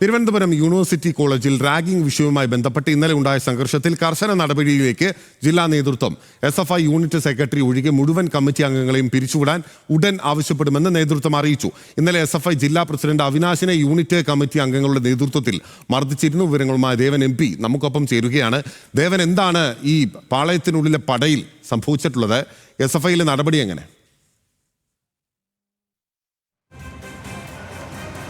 Thiruvananthapuram university കോളേജിൽ ragging വിഷയവുമായി ബന്ധപ്പെട്ട് ഇന്നലെ ഉണ്ടായ സംഘർഷത്തിൽ കർശന നടപടിയിലേക്ക് ജില്ലാ നേതൃത്വം. S F I unit secretary ഒഴികെ മുഴുവൻ കമ്മിറ്റി അംഗങ്ങളെയും പിരിച്ചുവിടാൻ ഉടൻ ആവശ്യപ്പെടുമെന്ന് നേതൃത്വം അറിയിച്ചു. ഇന്നലെ എസ് എഫ് ഐ ജില്ലാ പ്രസിഡന്റ് അവിനാശിനെ യൂണിറ്റ് കമ്മിറ്റി അംഗങ്ങളുടെ നേതൃത്വത്തിൽ മർദ്ദിച്ചിരുന്നു. വിവരങ്ങളുമായി ദേവൻ എം പി നമുക്കൊപ്പം ചേരുകയാണ്. ദേവൻ എന്താണ് ഈ പാളയത്തിനുള്ളിലെ പടയിൽ സംഭവിച്ചിട്ടുള്ളത്? എസ് എഫ് ഐയിലെ നടപടി എങ്ങനെ?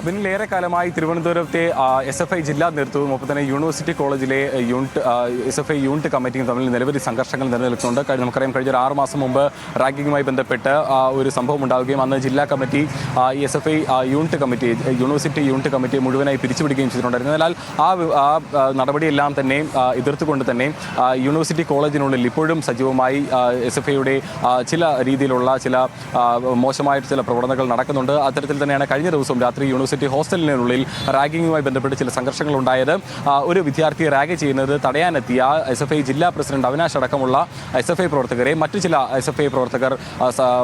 പിന്നിലേറെ കാലമായി തിരുവനന്തപുരത്തെ എസ് എഫ് ഐ ജില്ലാ നേതൃത്വവും ഒപ്പം തന്നെ യൂണിവേഴ്സിറ്റി കോളേജിലെ unit S F I unit കമ്മിറ്റിയും തമ്മിൽ നിരവധി സംഘർഷങ്ങൾ നിലനിൽക്കുന്നുണ്ട്. നമുക്കറിയാം കഴിഞ്ഞ ഒരു ആറ് മാസം മുമ്പ് റാങ്കിങ്ങുമായി ബന്ധപ്പെട്ട് ഒരു സംഭവം ഉണ്ടാവുകയും അന്ന് ജില്ലാ committee S F I unit committee university unit committee മുഴുവനായി പിരിച്ചുവിടുകയും ചെയ്തിട്ടുണ്ടായിരുന്നു. എന്നാൽ ആ ആ നടപടിയെല്ലാം തന്നെ എതിർത്തുകൊണ്ട് തന്നെ യൂണിവേഴ്സിറ്റി കോളേജിനുള്ളിൽ ഇപ്പോഴും സജീവമായി എസ് എഫ് ഐയുടെ ചില രീതിയിലുള്ള ചില മോശമായിട്ട് ചില പ്രവണതകൾ നടക്കുന്നുണ്ട്. അത്തരത്തിൽ തന്നെയാണ് കഴിഞ്ഞ ദിവസം രാത്രി യൂണിവേഴ്സിറ്റി ഹോസ്റ്റലിനുള്ളിൽ റാഗിങ്ങുമായി ബന്ധപ്പെട്ട് ചില ആ, ഒരു വിദ്യാർത്ഥിയെ റാഗ് ചെയ്യുന്നത് തടയാനെത്തിയ എസ് എഫ് ഐ ജില്ലാ പ്രസിഡന്റ് അവിനാശ് അടക്കമുള്ള എസ് എഫ് ഐ പ്രവർത്തകരെ മറ്റു ചില എസ് എഫ് ഐ പ്രവർത്തകർ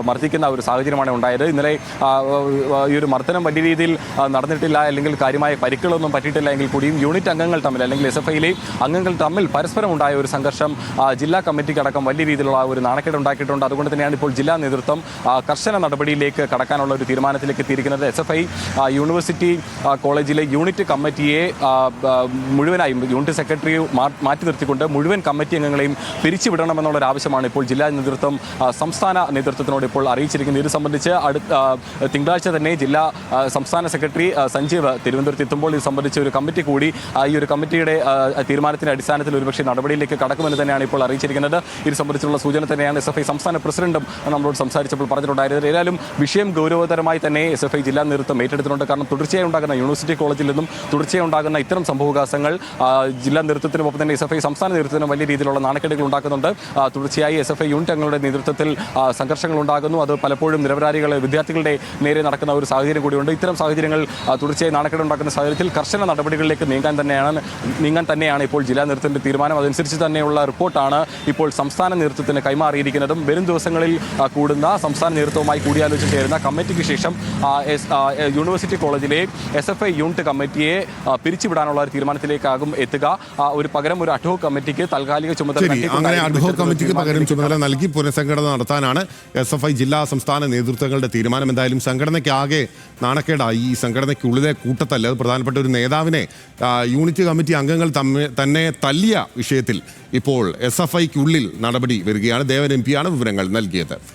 മർദ്ദിക്കുന്ന ഒരു സാഹചര്യമാണ് ഉണ്ടായത്. ഇന്നലെ ഈ ഒരു മർദ്ദനം വലിയ രീതിയിൽ നടന്നിട്ടില്ല അല്ലെങ്കിൽ കാര്യമായ പരിക്കുകളൊന്നും പറ്റിയിട്ടില്ല എങ്കിൽ കൂടിയും യൂണിറ്റ് അംഗങ്ങൾ തമ്മിൽ അല്ലെങ്കിൽ എസ് എഫ് ഐയിലെ അംഗങ്ങൾ തമ്മിൽ പരസ്പരം ഉണ്ടായ ഒരു സംഘർഷം ജില്ലാ കമ്മിറ്റിക്കടക്കം വലിയ രീതിയിലുള്ള ഒരു നാണക്കേട് ഉണ്ടാക്കിയിട്ടുണ്ട്. അതുകൊണ്ട് തന്നെയാണ് ഇപ്പോൾ ജില്ലാ നേതൃത്വം കർശന നടപടിയിലേക്ക് കടക്കാനുള്ള ഒരു തീരുമാനത്തിലേക്ക് എത്തിയിരിക്കുന്നത്. എസ് എഫ് ഐ യൂണിവേഴ്സിറ്റി ആ, കോളേജിലെ യൂണിറ്റ് കമ്മിറ്റിയെ മുഴുവനായും യൂണിറ്റ് സെക്രട്ടറി മാറ്റി നിർത്തിക്കൊണ്ട് മുഴുവൻ കമ്മിറ്റി അംഗങ്ങളെയും പിരിച്ചുവിടണമെന്നുള്ള ഒരു ആവശ്യമാണ് ഇപ്പോൾ ജില്ലാ നേതൃത്വം സംസ്ഥാന നേതൃത്വത്തിനോട് ഇപ്പോൾ അറിയിച്ചിരിക്കുന്നത്. ഇത് സംബന്ധിച്ച് അടുത്ത തിങ്കളാഴ്ച തന്നെ ജില്ലാ സംസ്ഥാന സെക്രട്ടറി സഞ്ജീവ് തിരുവനന്തപുരത്ത് എത്തുമ്പോൾ ഇത് സംബന്ധിച്ച് ഒരു കമ്മിറ്റി കൂടി ഈ ഒരു കമ്മിറ്റിയുടെ തീരുമാനത്തിന്റെ അടിസ്ഥാനത്തിൽ ഒരുപക്ഷെ നടപടിയിലേക്ക് കടക്കുമെന്ന് തന്നെയാണ് ഇപ്പോൾ അറിയിച്ചിരിക്കുന്നത്. ഇത് സംബന്ധിച്ചുള്ള സൂചന തന്നെയാണ് എസ് എഫ് ഐ സംസ്ഥാന പ്രസിഡന്റും നമ്മളോട് സംസാരിച്ചപ്പോൾ പറഞ്ഞിട്ടുണ്ടായിരുന്നത്. ഏതായാലും വിഷയം ഗൗരവതരമായി തന്നെ എസ് എഫ് ഐ ജില്ലാ നേതൃത്വം ഏറ്റെടുത്തിട്ടുണ്ട്. കാരണം തുടർച്ചയായി ഉണ്ടാകുന്ന യൂണിവേഴ്സിറ്റി കോളേജിൽ നിന്നും തുടർച്ചയായി ഉണ്ടാകുന്ന ഇത്തരം സംഭവവികാസങ്ങൾ ജില്ലാ നേതൃത്വത്തിനും ഒപ്പം തന്നെ എസ് എഫ് ഐ സംസ്ഥാന നേതൃത്വത്തിനും വലിയ രീതിയിലുള്ള നാണക്കേടുകൾ ഉണ്ടാക്കുന്നുണ്ട്. തുടർച്ചയായി എസ് എഫ് ഐ യൂണിറ്റ് അംഗങ്ങളുടെ നേതൃത്വത്തിൽ സംഘർഷങ്ങൾ ഉണ്ടാകുന്നു. അത് പലപ്പോഴും നിരപരാധികൾ വിദ്യാർത്ഥികളുടെ നേരെ നടക്കുന്ന ഒരു സാഹചര്യം കൂടിയുണ്ട്. ഇത്തരം സാഹചര്യങ്ങൾ തുടർച്ചയായി നാണക്കേട് ഉണ്ടാക്കുന്ന സാഹചര്യത്തിൽ കർശന നടപടികളിലേക്ക് നീങ്ങാൻ തന്നെയാണ് നീങ്ങാൻ തന്നെയാണ് ഇപ്പോൾ ജില്ലാ നേതൃത്വത്തിന്റെ തീരുമാനം. അതനുസരിച്ച് തന്നെയുള്ള റിപ്പോർട്ടാണ് ഇപ്പോൾ സംസ്ഥാന നേതൃത്വത്തിന് കൈമാറിയിരിക്കുന്നതും. വരും ദിവസങ്ങളിൽ കൂടുന്ന സംസ്ഥാന നേതൃത്വവുമായി കൂടിയാലോചന ചേരുന്ന കമ്മിറ്റിക്ക് ശേഷം യൂണിവേഴ്സിറ്റി കോളേജ് കോളേജിലെ എസ് എഫ് ഐ യൂണിറ്റ് കമ്മിറ്റിയെ പിരിച്ചുവിടാനുള്ള ഒരു തീരുമാനത്തിലേക്കാകും എത്തുക. ഒരു പകരം ഒരു അഡ്ഹോക് കമ്മിറ്റിക്ക് താൽക്കാലിക ചുമതല അങ്ങനെ അഡ്ഹോക് കമ്മിറ്റിക്ക് പകരം ചുമതല നൽകി പുനഃസംഘടന നടത്താനാണ് എസ് എഫ് ഐ ജില്ലാ സംസ്ഥാന നേതൃത്വങ്ങളുടെ തീരുമാനം. എന്തായാലും സംഘടനയ്ക്കാകെ നാണക്കേടായി. ഈ സംഘടനയ്ക്കുള്ളിലെ കൂട്ടത്തല്ല. അത് പ്രധാനപ്പെട്ട ഒരു നേതാവിനെ യൂണിറ്റ് കമ്മിറ്റി അംഗങ്ങൾ തന്നെ തല്ലിയ വിഷയത്തിൽ ഇപ്പോൾ എസ് എഫ് ഐക്കുള്ളിൽ നടപടി വരികയാണ്. ദേവൻ എം പിയാണ് വിവരങ്ങൾ നൽകിയത്.